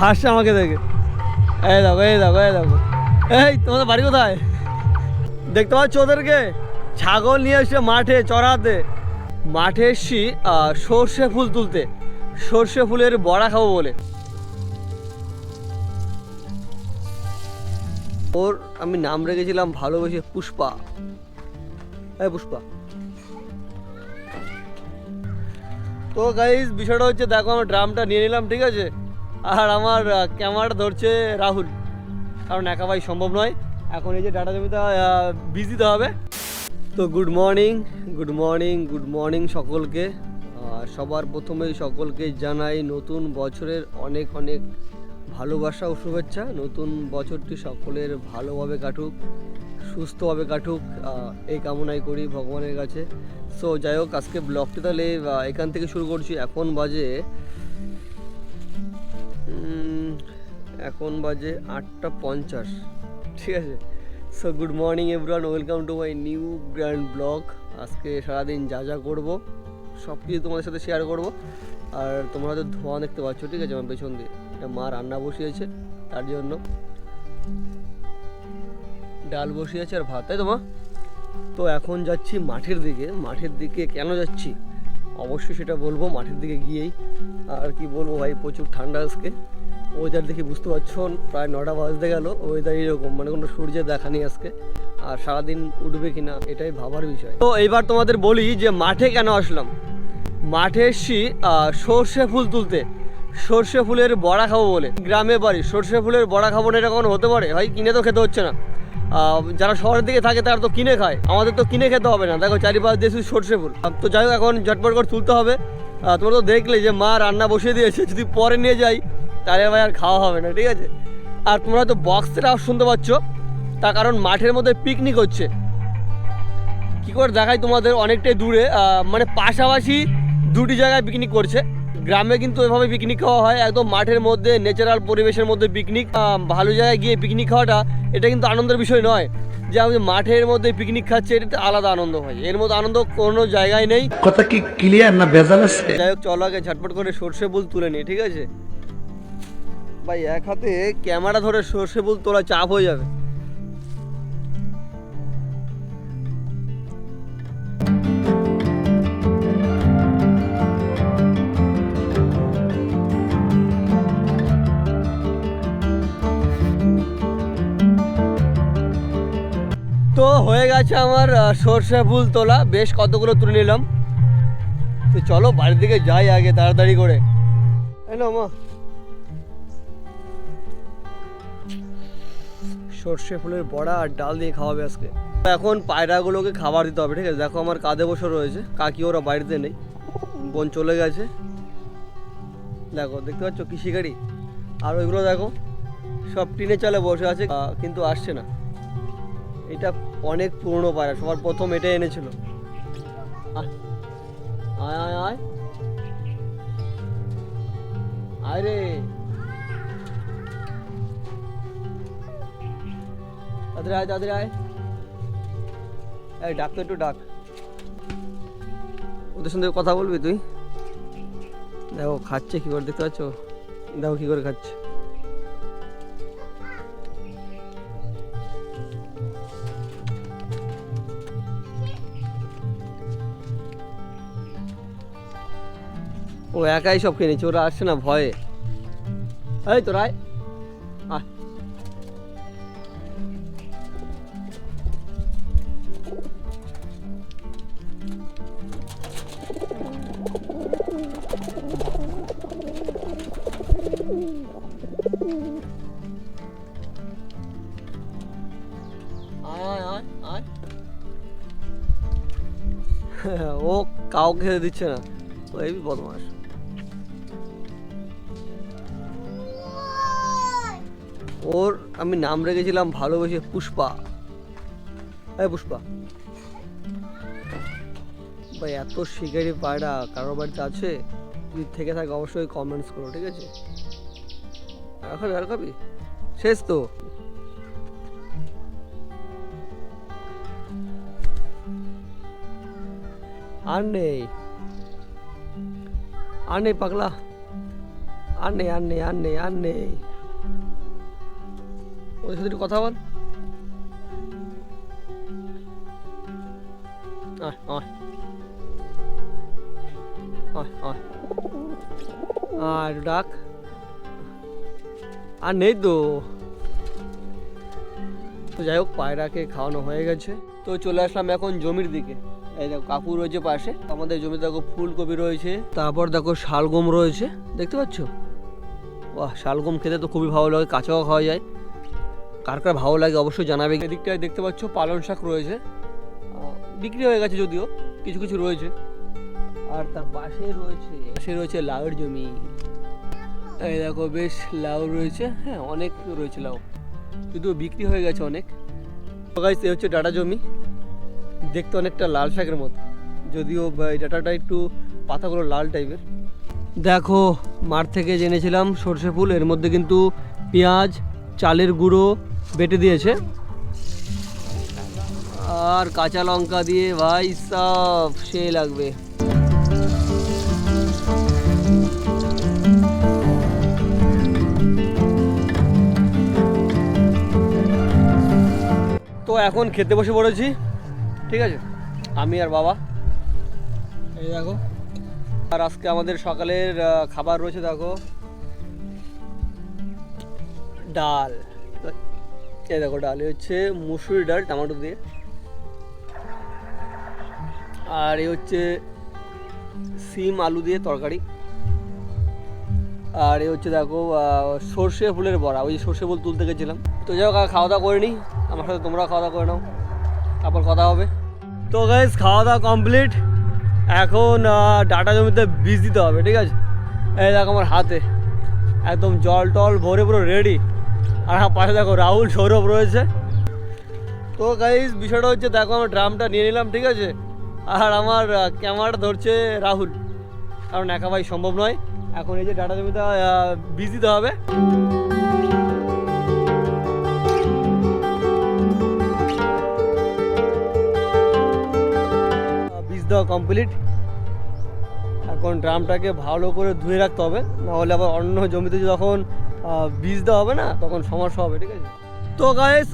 হাসছে আমাকে দেখে। এই দেখো এই দেখো এই দেখো। এই, তোমাদের বাড়ি কোথায়? দেখতে পাচ্ছ ওদেরকে? ছাগল নিয়ে এসে মাঠে, চড়াতে। মাঠে এসছি সর্ষে ফুল তুলতে। সর্ষে ফুলের বড়া খাব বলে। ওর, আমি নাম রেখেছিলাম ভালোবেসে পুষ্পা। এই পুষ্পা। তো গাইজ বিষয়টা হচ্ছে, দেখো, আমার ড্রামটা নিয়ে নিলাম, ঠিক আছে? আর আমার আহ, ক্যামেরাটা ধরছে রাহুল। কারণ একা ভাই সম্ভব নয়। এখন এই যে ডাটা জমিতে বিজিতে হবে। তো good morning good morning good morning সকলকে। সবার প্রথমেই সকলকে জানাই নতুন বছরের অনেক অনেক ভালোবাসা ও শুভেচ্ছা। নতুন বছরটি সকলের ভালোভাবে কাটুক সুস্থভাবে কাটুক এই কামনাই করি ভগবানের কাছে। সো যাই হোক আজকে ব্লগটি তাহলে এখান থেকে শুরু করছি। এখন বাজে এখন বাজে আটটা পঞ্চাশ। ঠিক আছে? So good morning everyone welcome to my new grand vlog আজকে সারাদিন যা যা করব, সব কিছু তোমাদের সাথে শেয়ার করব। আর তোমরা হয়তো ধোঁয়া দেখতে পাচ্ছ, ঠিক আছে? আমার পেছন দিয়ে। মা রান্না বসিয়েছে, তার জন্য। ডাল বসিয়েছে আর ভাত, তাই তো মা? তো এখন যাচ্ছি মাঠের দিকে। মাঠের দিকে কেন যাচ্ছি? অবশ্যই সেটা বলব, মাঠের দিকে গিয়েই। আর কি বলব ভাই, প্রচুর ঠান্ডা আজকে। ওয়েদার দেখে বুঝতে পারছ, প্রায় নটা বাজতে গেল ওয়েদার এরকম মানে কোনো সূর্যের দেখা নেই আজকে। আর সারাদিন উঠবে কিনা, এটাই ভাবার বিষয়। তো এইবার তোমাদের বলি যে মাঠে কেন আসলাম? মাঠে এসছি সর্ষে ফুল তুলতে। সর্ষে ফুলের বড়া খাব বলে। গ্রামে বাড়ি, সর্ষে ফুলের বড়া খাব না, এটা কখনো হতে পারে? ভাই, কিনে তো খেতে হচ্ছে না। যারা শহরের দিকে থাকে, তারা তো কিনে খায়। আমাদের তো কিনে খেতে হবে না। দেখো, চারিপাশ দিয়ে শুধু সর্ষে ফুল। তো যাই হোক, এখন ঝটপট করে তুলতে হবে। তোমরা তো দেখলে যে মা রান্না বসিয়ে দিয়েছে, যদি পরে নিয়ে যাই তাহলে ভাই আর খাওয়া হবে না ঠিক আছে? আর তোমরা তো বক্সের আওয়াজ শুনতে পাচ্ছ তার কারণ মাঠের মধ্যে পিকনিক হচ্ছে। কি করে দেখাই তোমাদের অনেকটাই দূরে মানে পাশাপাশি দুটি জায়গায় পিকনিক করছে। গ্রামে কিন্তু এভাবে পিকনিক খাওয়া হয় একদম মাঠের মধ্যে ন্যাচারাল পরিবেশের মধ্যে পিকনিক ভালো জায়গায় গিয়ে পিকনিক খাওয়াটা এটা কিন্তু আনন্দের বিষয় নয়। যে আমি মাঠের মধ্যে পিকনিক খাচ্ছি এটা আলাদা আনন্দ হয় এর মধ্যে আনন্দ কোনো জায়গায় নেই। কথা কি ক্লিয়ার না ভেজাল আছে? যাই হোক চলো আগে ঝটপট করে সর্ষে ফুল তুলে নিই ঠিক আছে? ভাই, এক হাতে ক্যামেরা ধরে সর্ষে ফুল তোলা চাপ হয়ে যাবে। তো হয়ে গেছে আমার সর্ষে ফুল তোলা। বেশ কতগুলো তুলে নিলাম। তো চলো, বাড়ির দিকে যাই আগে, তাড়াতাড়ি করে। হ্যালো মা। সর্ষে ফুলের বড়া আর ডাল দিয়ে খাওয়াবে আজকে। এখন পায়রাগুলোকে খাবার দিতে হবে, ঠিক আছে? দেখো আমার কাঁধে বসে রয়েছে, কাকি ওরা বাড়িতে নেই। বোন চলে গেছে। দেখো, দেখতে পাচ্ছ কৃষি গাড়ি আর ওইগুলো দেখো, সব টিনে চলে বসে আছে কিন্তু আসছে না। এটা অনেক পুরনো পায়রা, সবার প্রথম এটাই এনেছিল। আয় আয় আয়। আয় রে। তাদের আয় তাদের আয়। এই, ডাক তো একটু ডাক। ওদের সঙ্গে কথা বলবি তুই? দেখো, খাচ্ছে কি করে, দেখতে পাচ্ছ? দেখো কি করে খাচ্ছে। ও একাই সব নিচ্ছে, ওরা আসছে না ভয়ে। এই তো ও কাউকে খেতে দিচ্ছে না। ও এই বদমাস ওর আমি নাম রেখেছিলাম ভালোবেসে পুষ্পা। এই পুষ্পা। ভাই, এত শিকারি পায়রা, কারোর বাড়িতে আছে? যদি থেকে থাকে অবশ্যই কমেন্টস করো, ঠিক আছে? খাবি আর খাবি? শেষ তো। আর নেই আর নেই পাগলা আর নেই আর নেই আর নেই আর নেই ওদের সাথে কথা বল আয়, একটু ডাক। আর নেই তো। তো যাই হোক, পায়রাকে খাওয়ানো হয়ে গেছে। তো চলে আসলাম এখন জমির দিকে। এই দেখো কাকু রয়েছে পাশে। আমাদের জমিতে দেখো ফুলকপি রয়েছে, তারপর দেখো শালগম রয়েছে, দেখতে পাচ্ছ? বাহ, শালগম খেতে তো খুবই ভালো লাগে, কাঁচাও খাওয়া যায়। কার কার ভালো লাগে অবশ্যই জানাবে। এদিকটায় দেখতে পাচ্ছ পালং শাক রয়েছে বিক্রি হয়ে গেছে যদিও, কিছু কিছু রয়েছে। আর তার পাশে রয়েছে পাশে রয়েছে লাউয়ের জমি। এই দেখো বেশ লাউ রয়েছে হ্যাঁ অনেক রয়েছে লাউ। যদিও বিক্রি হয়ে গেছে অনেক। হচ্ছে ডাটা জমি। দেখতে অনেকটা লাল শাকের মতো। যদিও ডাটাটা একটু পাতাগুলো লাল টাইপের। দেখো, মাঠ থেকে জেনেছিলাম সর্ষে ফুল, এর মধ্যে কিন্তু পেঁয়াজ, চালের গুঁড়ো বেটে দিয়েছে। আর কাঁচা লঙ্কা দিয়ে ভাই সব সে লাগবে। তো এখন খেতে বসে পড়েছি। ঠিক আছে? আমি আর বাবা। এই দেখো। আর আজকে আমাদের সকালের খাবার রয়েছে দেখো। ডাল। এই দেখো ডাল। হচ্ছে মুসুরি ডাল টমেটো দিয়ে। আর এই হচ্ছে সিম আলু দিয়ে তরকারি। আর এই হচ্ছে দেখো সর্ষে ফুলের বড়া। ওই সর্ষে ফুল তুলতে গেছিলাম। তো যাই হোক খাওয়া দাওয়া করে নিই আমার সাথে তোমরা খাওয়া দাওয়া করে নাও। তারপর কথা হবে। তো গাইজ খাওয়া দাওয়া কমপ্লিট এখন ডাটা জমিতে বীজ দিতে হবে, ঠিক আছে? এই দেখো আমার হাতে। একদম জল টল ভরে পুরো রেডি আর হ্যাঁ পাশে দেখো রাহুল, সৌরভ রয়েছে। তো গাইজ বিষয়টা হচ্ছে, দেখো আমার ড্রামটা নিয়ে নিলাম, ঠিক আছে? আর আমার ক্যামেরাটা ধরছে রাহুল। কারণ একা ভাই সম্ভব নয়। এখন এই যে ডাটা জমিতে বীজ দিতে হবে। দেওয়া কমপ্লিট এখন ড্রামটাকে ভালো করে ধুয়ে রাখতে হবে নাহলে আবার অন্য জমিতে যখন বীজ দেওয়া হবে না, তখন সমস্যা হবে, ঠিক আছে? তো গাইস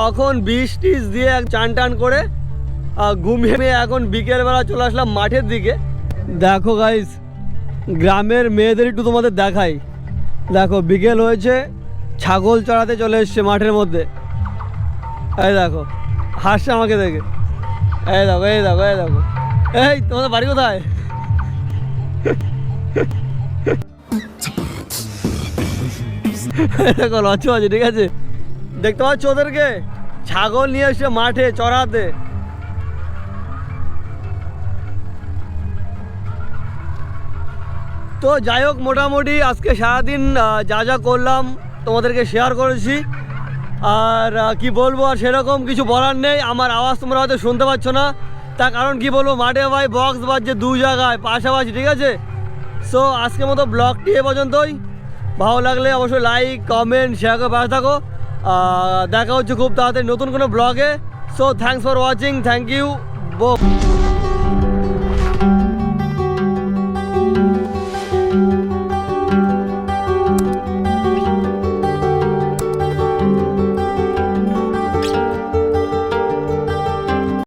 তখন বীজ টিজ দিয়ে এক চান টান করে ঘুমিয়ে এখন বিকেলবেলা চলে আসলাম মাঠের দিকে। দেখো গাইস গ্রামের মেয়েদের একটু তোমাদের দেখাই। দেখো, বিকেল হয়েছে, ছাগল চড়াতে চলে এসছে মাঠের মধ্যে। এই দেখো, হাসছে আমাকে দেখে। এই দেখো এই দেখো এই দেখো। এই, তোমাদের বাড়ি কোথায়? দেখো লচ্ছ আছে ঠিক আছে? দেখতে পাচ্ছ ওদেরকে? ছাগল নিয়ে এসছে মাঠে চড়াতে। তো যাই হোক, মোটামুটি আজকে সারাদিন যা যা করলাম, তোমাদেরকে শেয়ার করেছি। আর কি বলব, আর সেরকম কিছু বলার নেই। আমার আওয়াজ তোমরা হয়তো শুনতে পাচ্ছ না। তার কারণ কি বলব? মাঠে ভাই বক্স বাজছে দু জায়গায়, পাশাপাশি, ঠিক আছে? সো আজকের মতো ব্লগটি এ পর্যন্তই। ভালো লাগলে অবশ্যই লাইক কমেন্ট শেয়ার করে পাশে থাকো। দেখা হচ্ছে খুব তাড়াতাড়ি নতুন কোনো ব্লগে so thanks for watching thank you বো